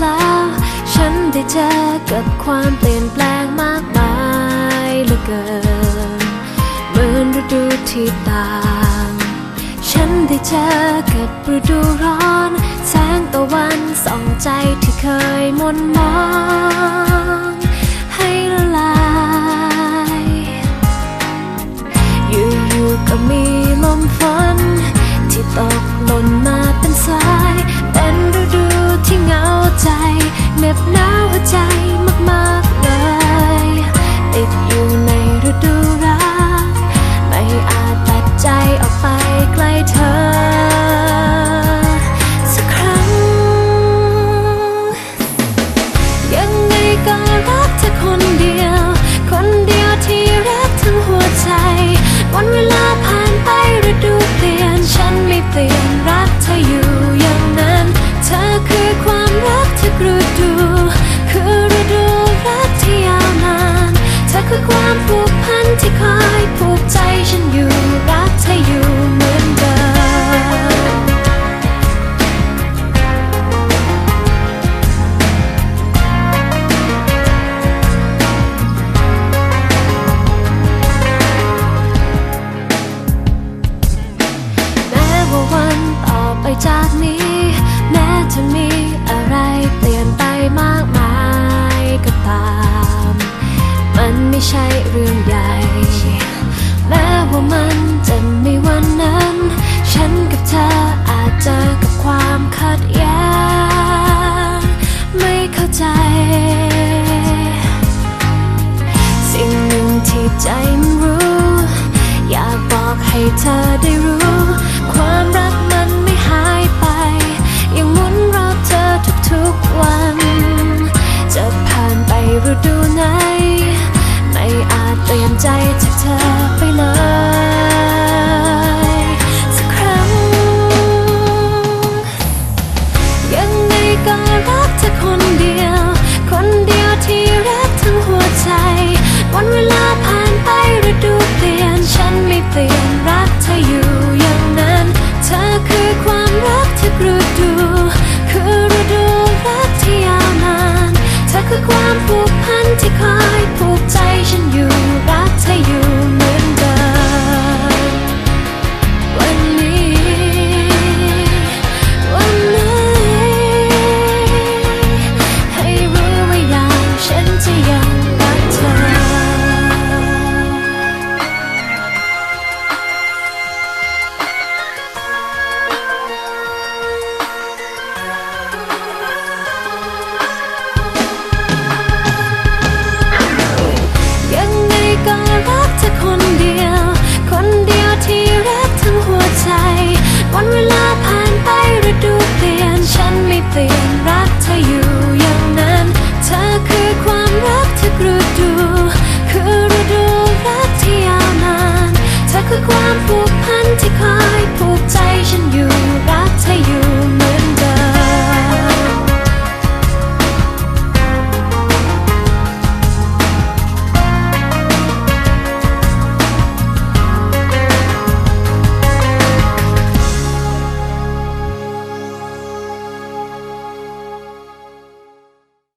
แล้ว ฉันได้เจอกับความเปลี่ยนแปลงมากมายเหลือเกินเหมือนฤดูที่ต่าง ฉันได้เจอกับฤดูร้อน แสงตะวันส่องใจที่เคยมนมอง ใจมากๆเลย ติดอยู่ในฤดูรัก ไม่อาจตัดใจออกไปไกลเธอ สักครั้ง ยังไงก็รักเธอคนเดียว คนเดียวที่รักทั้งหัวใจ วันเวลา ไม่ใช่เรื่องใหญ่ แม้ว่ามันจะมีวันนั้น ฉันกับเธออาจจะ ลี่ยนใจจากเธอไปเลย ผูกพันที่คอยผูกใจฉันอยู่รักเธออยู่เหมือน